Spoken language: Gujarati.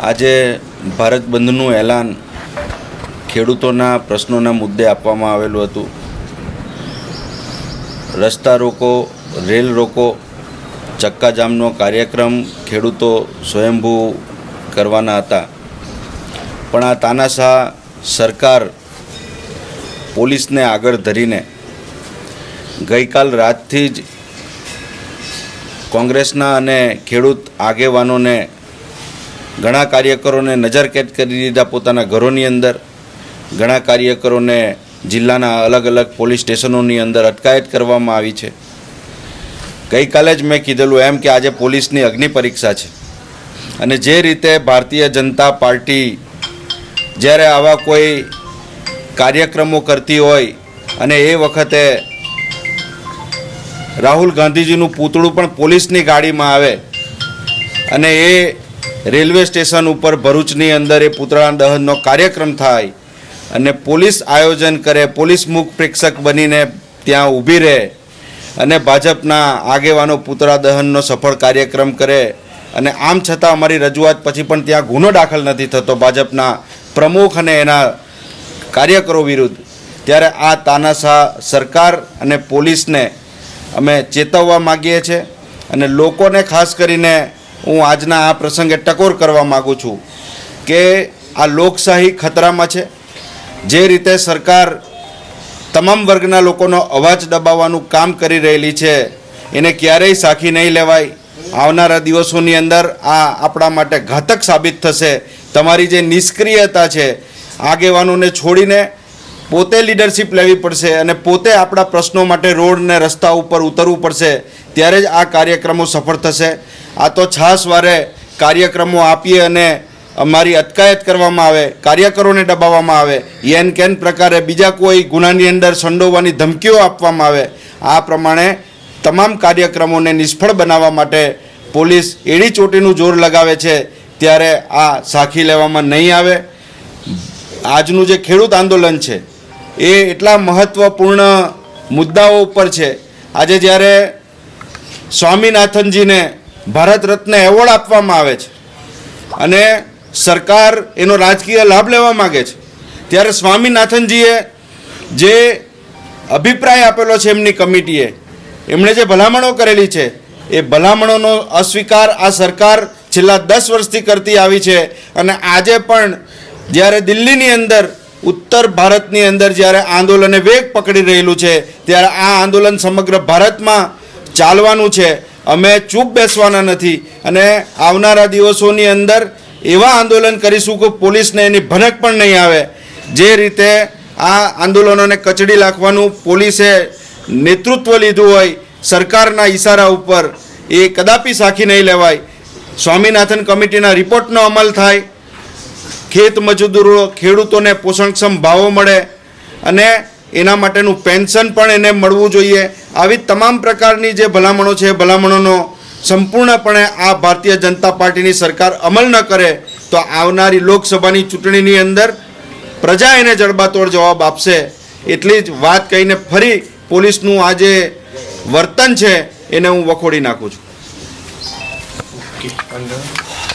આજે ભારત બંધનું એલાન ખેડૂતોના પ્રશ્નોના મુદ્દે આપવામાં આવેલું હતું. રસ્તા રોકો, રેલ રોકો ચક્કાજામનો કાર્યક્રમ ખેડૂતો સ્વયંભૂ કરવાના હતા. પણ આ તાનાશાહ સરકાર પોલીસને આગળ ધરીને ગઈકાલ રાતથી જ કોંગ્રેસના અને ખેડૂત આગેવાનોને ઘણા કાર્યકરોને નજરકેદ કરી દીધા પોતાના ઘરોની અંદર. ઘણા કાર્યકરોને જિલ્લાના અલગ અલગ પોલીસ સ્ટેશનોની અંદર અટકાયત કરવામાં આવી છે. ગઈકાલે જ મેં કીધેલું એમ કે આજે પોલીસની અગ્નિ પરીક્ષા છે. અને જે રીતે ભારતીય જનતા પાર્ટી જ્યારે આવા કોઈ કાર્યક્રમો કરતી હોય અને એ વખતે રાહુલ ગાંધીજીનું પૂતળું પણ પોલીસની ગાડીમાં આવે અને એ રેલવે સ્ટેશન ઉપર ભરૂચની અંદર એ પુતળા દહનનો કાર્યક્રમ થાય અને પોલીસ આયોજન કરે, પોલીસ મુખ પ્રેક્ષક બનીને ત્યાં ઊભી રહે અને ભાજપના આગેવાનો પૂતળા દહનનો સફળ કાર્યક્રમ કરે અને આમ છતાં અમારી રજૂઆત પછી પણ ત્યાં ગુનો દાખલ નથી થતો ભાજપના પ્રમુખ અને એના કાર્યકરો વિરુદ્ધ. ત્યારે આ તાનાશાહ સરકાર અને પોલીસને અમે ચેતવવા માગીએ છીએ અને લોકોને ખાસ કરીને હું આજના આ પ્રસંગે ટકોર કરવા માગું છું કે આ લોકશાહી ખતરામાં છે. જે રીતે સરકાર તમામ વર્ગના લોકોનો અવાજ દબાવવાનું કામ કરી રહેલી છે, એને ક્યારેય સાખી નહીં લેવાય. આવનારા દિવસોની અંદર આ આપણા માટે ઘાતક સાબિત થશે. તમારી જે નિષ્ક્રિયતા છે, આગેવાનોને છોડીને પોતે લીડરશિપ લેવી પડશે અને પોતે આપણા પ્રશ્નો માટે રોડ ને રસ્તા ઉપર ઉતરવું પડશે, ત્યારે જ આ કાર્યક્રમો સફળ થશે. આ તો છાસવારે કાર્યક્રમો આપીએ અને અમારી અટકાયત કરવામાં આવે, કાર્યકરોને દબાવવામાં આવે. યેન કેન પ્રકારે બીજા કોઈ ગુનાની અંદર સંડોવવાની ધમકીઓ આપવામાં આવે. આ પ્રમાણે તમામ કાર્યક્રમોને નિષ્ફળ બનાવવા માટે પોલીસ એડી ચોટીનું જોર લગાવે છે, ત્યારે આ સાખી લેવામાં નહીં આવે. આજનું જે ખેડૂત આંદોલન છે એ એટલા મહત્ત્વપૂર્ણ મુદ્દાઓ ઉપર છે. આજે જ્યારે સ્વામિનાથનજીને ભારત રત્ન એવોર્ડ આપવામાં આવે છે અને સરકાર એનો રાજકીય લાભ લેવા માગે છે, ત્યારે સ્વામિનાથનજીએ જે અભિપ્રાય આપેલો છે એમની કમિટીએ, એમણે જે ભલામણો કરેલી છે, એ ભલામણોનો અસ્વીકાર આ સરકાર છેલ્લા દસ વર્ષથી કરતી આવી છે. અને આજે પણ જ્યારે દિલ્હીની અંદર ઉત્તર ભારતની અંદર જ્યારે આંદોલને વેગ પકડી રહેલું છે, ત્યારે આ આંદોલન સમગ્ર ભારતમાં ચાલવાનું છે. અમે ચૂપ બેસવાના નથી અને આવનારા દિવસોની અંદર એવા આંદોલન કરીશું કે પોલીસને એની ભનક પણ નહીં આવે. જે રીતે આ આંદોલનોને કચડી નાખવાનું પોલીસે નેતૃત્વ લીધું હોય, સરકારના ઈશારા ઉપર એ કદાપી સાખી નહીં લેવાય. સ્વામિનાથન કમિટીના રિપોર્ટનો અમલ થાય ખેત મજૂરો ખેડૂતોને પોષણક્ષમ ભાવો મળે અને એના માટેનું પેન્શન પણ એને મળવું જોઈએ. આવી તમામ પ્રકારની જે ભલામણો છે ભલામણોનો સંપૂર્ણપણે આ ભારતીય જનતા પાર્ટીની સરકાર અમલ ન કરે, તો આવનારી લોકસભાની ચૂંટણીની અંદર પ્રજા એને જડબાતોડ જવાબ આપશે. એટલી જ વાત કહીને ફરી પોલીસનું આ જે વર્તન છે, એને હું વખોડી નાખું છું.